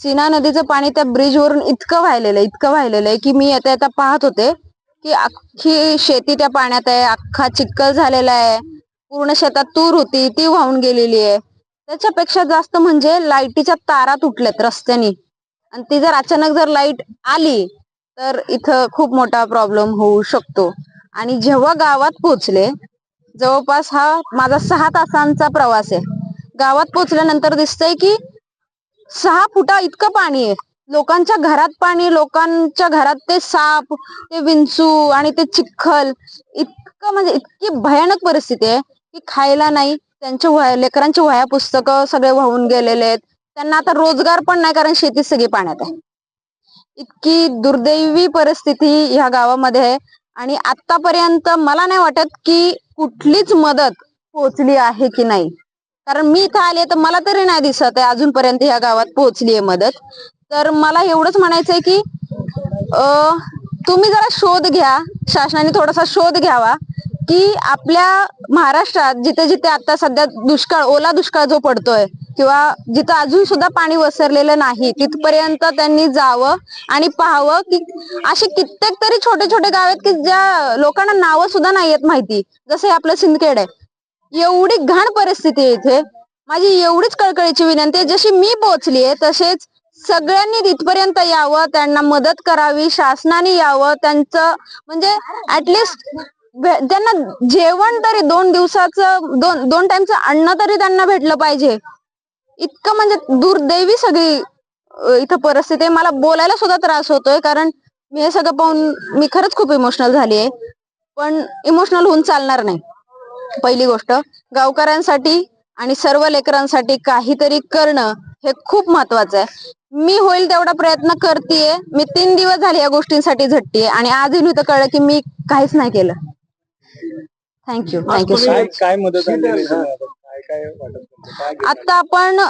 सीना नदीचं पाणी त्या ब्रिज वरून इतकं वाहिलेलं आहे इतकं वाहिलेलं आहे की मी येता येता पाहत होते की अख्खी शेती त्या पाण्यात आहे अख्खा चिखल झालेला आहे पूर्ण शेतात तूर होती ती वाहून गेलेली आहे. त्याच्यापेक्षा जास्त म्हणजे लाईटीच्या तारा तुटल्यात रस्त्यानी. आणि ती जर अचानक जर लाइट आली तर इथं खूप मोठा प्रॉब्लेम होऊ शकतो. आणि जेव्हा गावात पोहोचले जवळपास हा माझा सहा तासांचा प्रवास आहे. गावात पोहोचल्यानंतर दिसतंय की सहा फुटा इतकं पाणी आहे. लोकांच्या घरात पाणी लोकांच्या घरात ते साप ते विंचू आणि ते चिखल इतकं म्हणजे इतकी भयानक परिस्थिती आहे की खायला नाही. त्यांच्या वह्या लेकरांची वह्या पुस्तकं सगळे वाहून गेलेले आहेत. त्यांना आता रोजगार पण नाही कारण शेती सगळी पाण्यात आहे. इतकी दुर्दैवी परिस्थिती ह्या गावामध्ये आहे. आणि आतापर्यंत मला नाही वाटत की कुठलीच मदत पोहोचली आहे की नाही. कारण मी इथं आले तर मला तरी नाही दिसत आहे अजूनपर्यंत ह्या गावात पोहोचली आहे मदत. तर मला एवढंच म्हणायचंय की तुम्ही जरा शोध घ्या शासनाने थोडासा शोध घ्यावा की आपल्या महाराष्ट्रात जिथे जिथे आता सध्या दुष्काळ ओला दुष्काळ जो पडतोय किंवा जिथं अजून सुद्धा पाणी वसरलेलं नाही तिथपर्यंत त्यांनी जावं आणि पाहावं की असे कित्येक तरी छोटे छोटे गाव आहेत की ज्या लोकांना नावं सुद्धा नाही आहेत माहिती. जसं हे आपलं सिंदखेड आहे. एवढी घाण परिस्थिती आहे इथे. माझी एवढीच कळकळीची विनंती आहे. जशी मी पोहोचली आहे तसेच सगळ्यांनी तिथपर्यंत यावं त्यांना मदत करावी शासनाने यावं त्यांचं म्हणजे ऍटलिस्ट त्यांना जेवण तरी दोन दिवसाचं दोन दोन टाइमचं अन्न तरी त्यांना भेटलं पाहिजे. इतकं म्हणजे दुर्दैवी सगळी इथं परिस्थिती आहे. मला बोलायला सुद्धा त्रास होतोय कारण मी हे सगळं पाहून मी खरंच खूप इमोशनल झाली आहे. पण इमोशनल होऊन चालणार नाही. पहिली गोष्ट गावकऱ्यांसाठी आणि सर्व लेकरांसाठी काहीतरी करणं हे खूप महत्वाचं आहे. मी होईल तेवढा प्रयत्न करतेय. मी तीन दिवस झाले या गोष्टींसाठी झटतीये आणि आज येऊन इथं कळलं की मी काहीच नाही केलं. थँक्यू थँक्यू सो काय काय मदत? आता आपण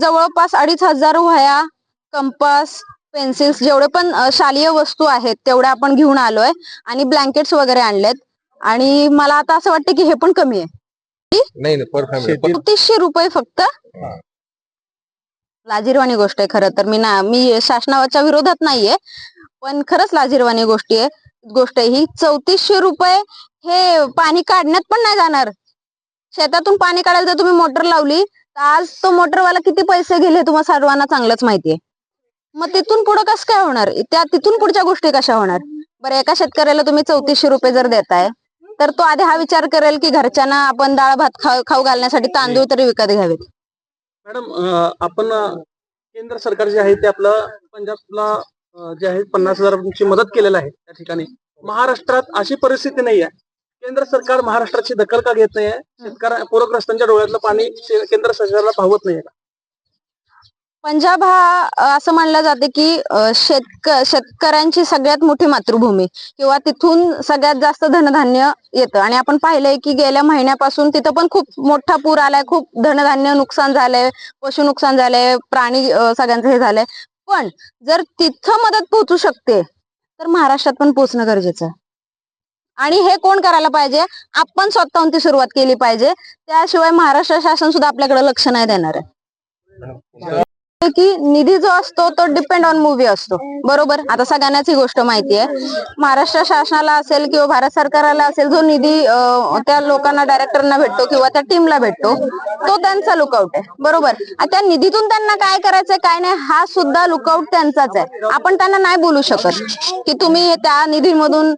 जवळपास अडीच हजार वह्या कंपास पेन्सिल्स जेवढे पण शालेय वस्तू आहेत तेवढ्या आपण घेऊन आलोय आणि ब्लँकेट्स वगैरे आणलेत. आणि मला आता असं वाटतं की हे पण कमी आहे. नाही नाही पर फॅमिली शेती चौतीसशे रुपये फक्त. लाजीरवाणी गोष्ट आहे खरं तर. मी ना मी शासनाच्या विरोधात नाहीये पण खरंच लाजीरवाणी गोष्टी आहे. गोष्ट आहे ही चौतीसशे रुपये हे पाणी काढण्यात पण नाही जाणार. शेतातून पाणी काढायला जर तुम्ही मोटर लावली तर आज तो मोटरवाला किती पैसे गेले तुम्हाला सर्वांना चांगलंच माहितीये मग तिथून पुढे कसं काय होणार? त्या तिथून पुढच्या गोष्टी कशा होणार? बरं एका शेतकऱ्याला तुम्ही चौतीसशे रुपये जर देताय तर तो आधी हा विचार करेल की घरच्यांना आपण डाळ भात खाऊ खाऊ घालण्यासाठी तांदूळ तरी विकत घ्यावेत. मॅडम अं, आपण अं, केंद्र सरकार जे आहे ते आपलं पंजाबला अं, जे आहे पन्नास हजारांची मदत केलेलं आहे त्या ठिकाणी. महाराष्ट्रात अशी परिस्थिती नाही आहे. केंद्र सरकार महाराष्ट्राची दखल का घेत नाहीये? शेतकऱ्या पूरग्रस्तांच्या डोळ्यातलं पाणी शे- केंद्र सरकारला पाहत नाहीये का? पंजाब हा असं म्हणलं जाते की शेतक शेतकऱ्यांची सगळ्यात मोठी मातृभूमी किंवा तिथून सगळ्यात जास्त धनधान्य येतं. आणि आपण पाहिलंय की गेल्या महिन्यापासून तिथं पण खूप मोठा पूर आलाय खूप धनधान्य नुकसान झालंय पशु नुकसान झालंय प्राणी सगळ्यांचं हे झालंय. पण जर तिथं मदत पोहोचू शकते तर महाराष्ट्रात पण पोहोचणं गरजेचं आहे. आणि हे कोण करायला पाहिजे? आपण स्वतःहून ती सुरुवात केली पाहिजे. त्याशिवाय महाराष्ट्र शासन सुद्धा आपल्याकडे लक्ष नाही देणार आहे. की निधी जो असतो तो डिपेंड ऑन मूवी असतो. बरोबर? आता सगळ्यांनाच ही गोष्ट माहिती आहे महाराष्ट्र शासनाला असेल किंवा भारत सरकारला असेल जो निधी त्या लोकांना डायरेक्टरना भेटतो किंवा त्या टीमला भेटतो तो त्यांचा लुकआउट आहे. बरोबर? त्या निधीतून त्यांना काय करायचंय काय नाही हा सुद्धा लुकआउट त्यांचाच आहे. आपण त्यांना नाही बोलू शकत की तुम्ही त्या निधीमधून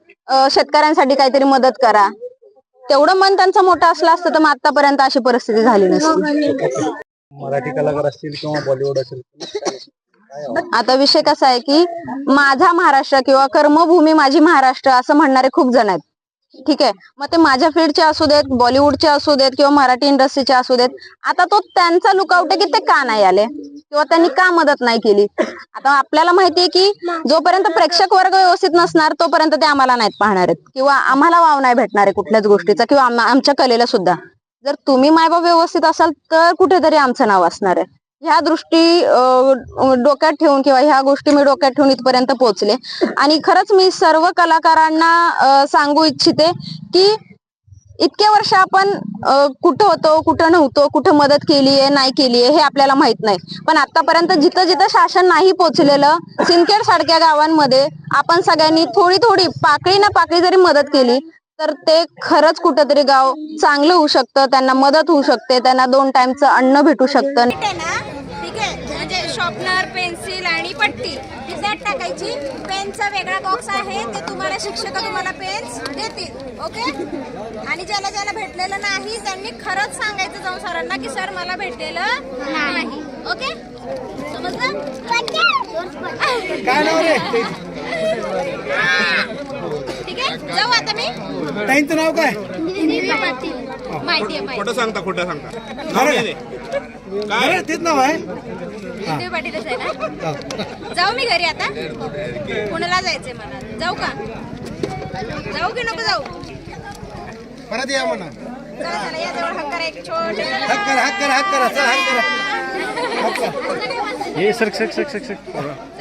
शेतकऱ्यांसाठी काहीतरी मदत करा. तेवढं मन त्यांचं मोठं असलं असतं तर मग आतापर्यंत अशी परिस्थिती झाली नसती. मराठी कलाकार असतील किंवा बॉलिवूड असेल हो? आता विषय कसा आहे की माझा महाराष्ट्र किंवा कर्मभूमी माझी महाराष्ट्र असं म्हणणारे खूप जण आहेत. ठीक आहे? मग ते माझ्या फील्डचे असू देत बॉलिवूडचे असू देत किंवा मराठी इंडस्ट्रीचे असू देत आता तो त्यांचा लुकआउट आहे की ते का नाही आले? किंवा त्यांनी का मदत नाही केली? आता आपल्याला माहितीये की जोपर्यंत प्रेक्षक वर्ग व्यवस्थित नसणार तोपर्यंत ते आम्हाला नाहीत पाहणार आहेत. किंवा आम्हाला वाव नाही भेटणार आहे कुठल्याच गोष्टीचा किंवा आमच्या कलेला सुद्धा. जर तुम्ही मायबाप व्यवस्थित असाल तर कुठेतरी आमचं नाव असणार आहे. ह्या दृष्टी डोक्यात ठेवून किंवा ह्या गोष्टी मी डोक्यात ठेवून इथपर्यंत पोहोचले. आणि खरंच मी सर्व कलाकारांना सांगू इच्छिते की इतके वर्ष आपण कुठं होतो कुठं नव्हतो कुठं मदत केली आहे नाही केली आहे हे आपल्याला माहीत नाही. पण आतापर्यंत जिथं जिथं शासन नाही पोहोचलेलं सिंदखेड सारख्या गावांमध्ये आपण सगळ्यांनी थोडी थोडी पाकळी ना पाकळी जरी मदत केली तर ते खरंच कुठंतरी गाव चांगलं होऊ शकतं त्यांना मदत होऊ शकते त्यांना दोन टाइमचं अन्न भेटू शकतं. आहे ना? ठीक आहे. म्हणजे शॉर्पनर पेन्सिल आणि पट्टी. त्यात टाकायची. पेनचा वेगळा बॉक्स आहे. ते तुम्हाला शिक्षक तुम्हाला पेन्स देतील. ओके? आणि ज्याला ज्याला भेटलेलं नाही त्यांनी खरंच सांगायचं जाऊन सरांना की सर मला भेटलेलं नाही. ओके? समजलं? काय नाव रे ठीक आहे जाऊ आता मी ताईंचं नाव काय? माहिती आहे माहिती खोटं सांगता खोटं सांगता? खरं अरे तेच नाव आहे. देव पाटीलच आहे ना? जाऊ मी घरी आता. पुण्याला जायचंय मला. जाऊ का? जाऊ की नको जाऊ? परत या म्हणा. चला चला या जवळ हक्कर एक छोटे हात करा हात करा हात करा चल हात करा छोटे हे सर सर सर सर.